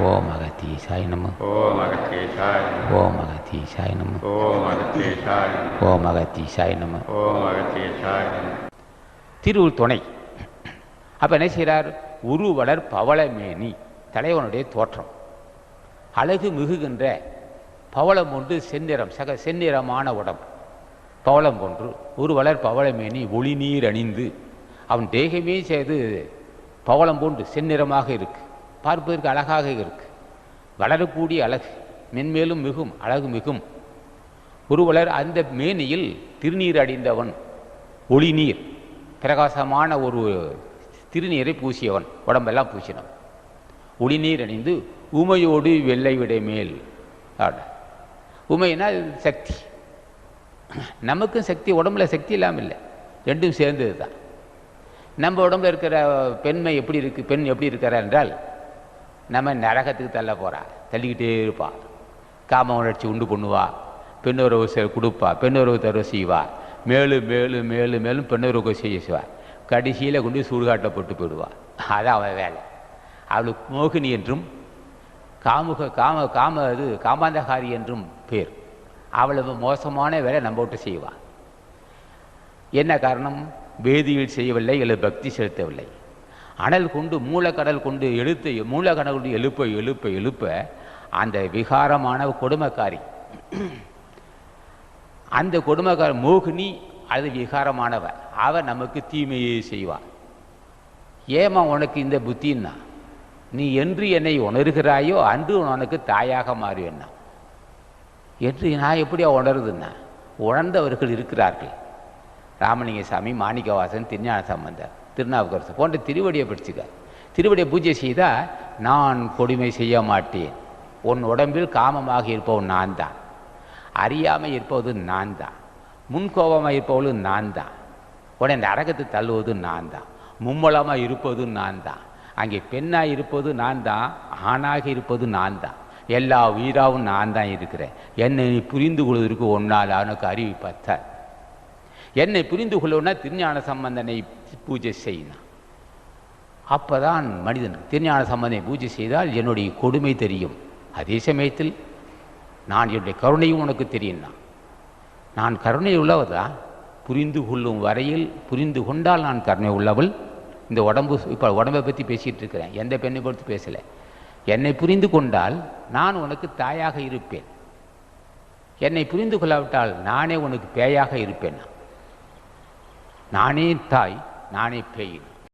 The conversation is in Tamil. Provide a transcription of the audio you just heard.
ஓம் அகத்தீசாய் நம. ஓம் அகத்தீசாய ஓம் அகத்தீசாய் நம. ஓம் அகத்தீசாய ஓம் அகத்தீசாய் நம. ஓம் அகத்தீசாய திருவுள் துணை அப்போ என்ன செய்கிறார் உருவலர் பவளமேனி தலைவனுடைய தோற்றம். அழகு மிகுகின்ற பவளம் ஒன்று செந்நிறம் சக செந்நிறமான உடம்பு பவளம் போன்று உருவலர் பவளமேனி ஒளிநீர் அணிந்து அவன் தேகமே செய்து பவளம் போன்று செந்நிறமாக இருக்கு. பார்ப்பதற்கு அழகாக இருக்கு. வளரக்கூடிய அழகு மென்மேலும் மிகும் அழகு மிகும். ஒருவலர் அந்த மேனியில் திருநீர் அடிந்தவன் ஒளிநீர் பிரகாசமான ஒரு திருநீரை பூசியவன் உடம்பெல்லாம் பூசினவன். ஒளிநீர் அணிந்து உமையோடு வெள்ளை விடை மேல் ஆட. உமைனா சக்தி. நமக்கும் சக்தி உடம்புல சக்தி இல்லாமல் இல்லை. ரெண்டும் சேர்ந்தது தான் நம்ம உடம்புல இருக்கிற பெண்மை எப்படி இருக்கு பெண் எப்படி இருக்கிறா என்றால் நம்ம நரகத்துக்கு தள்ள போகிறா தள்ளிக்கிட்டே இருப்பா. காம உணர்ச்சி உண்டு பண்ணுவா. பெண்ணுறவு செ- கொடுப்பா. பெண்ணுறவு தருவ செய்வா. மேலும் மேலும் மேலும் மேலும் பெண்ணுறவு செய்ய செய்வா. கடைசியில் கொண்டு சுடுகாட்டில் போட்டு போயிடுவா. அதான் அவன் வேலை. அவளுக்கு மோகினி என்றும் காமுக காம காம இது காமாந்தகாரி என்றும் பேர். அவ்வளவு மோசமான வேலை நம்ம விட்டு செய்வான் என்ன காரணம்? வேதியில் செய்யவில்லை இல்லை பக்தி செலுத்தவில்லை. அனல் கொண்டு மூலக்கடல் கொண்டு எழுத்து மூலக்கடல் கொண்டு எழுப்ப எழுப்ப எழுப்ப அந்த விகாரமான கொடுமைக்காரி. அந்த கொடுமைக்கார மோகினி அது விகாரமானவ. அவ நமக்கு தீமையை செய்வாள் ஏமா உனக்கு இந்த புத்தின்னா? நீ என்று என்னை உணர்கிறாயோ அன்று உனக்கு தாயாக மாறுவேன்னா. என்று நான் எப்படியா உணருதுன்னா உணர்ந்தவர்கள் இருக்கிறார்கள். ராமலிங்க சாமி மாணிக்கவாசன் திருஞான சம்பந்தர். திருநாவுக்கரசு போன்ற திருவடியை படிச்சுக்க. திருவடியை பூஜை செய்தால் நான் கொடுமை செய்ய மாட்டேன். உன் உடம்பில் காமமாக இருப்பவன் நான் தான். அறியாமல் இருப்பது நான் தான். முன்கோபமாக இருப்பவளும் நான் தான். உடனே நரகத்தை தள்ளுவது நான் தான். மும்மலமாக இருப்பது நான் தான். அங்கே பெண்ணாக இருப்பது நான் தான். ஆணாக இருப்பது நான் தான். எல்லா உயிராகவும் நான் தான் இருக்கிறேன். என்னை நீ புரிந்து கொள்வதற்கு ஒன்னால் அவனுக்கு அறிவு பத்தாது. என்னை புரிந்து கொள்ளவுன்னா திருஞான சம்பந்தனை பூஜை செய்யணும் அப்போதான் மனிதன் திருஞான சம்பந்தனை பூஜை செய்தால் என்னுடைய கொடுமை தெரியும். அதே சமயத்தில் நான் என்னுடைய கருணையும் உனக்கு தெரியும்னா. நான் கருணை உள்ளவதான் புரிந்து கொள்ளும் வரையில் புரிந்து கொண்டால் நான் கருணை உள்ளவள். இந்த உடம்பு இப்போ உடம்பை பற்றி பேசிகிட்டு இருக்கிறேன். எந்த பெண்ணை பொறுத்து பேசலை. என்னை புரிந்து கொண்டால் நான் உனக்கு தாயாக இருப்பேன். என்னை புரிந்து கொள்ளாவிட்டால் நானே உனக்கு பேயாக இருப்பேன்? நானே தாய் நானே பேய்.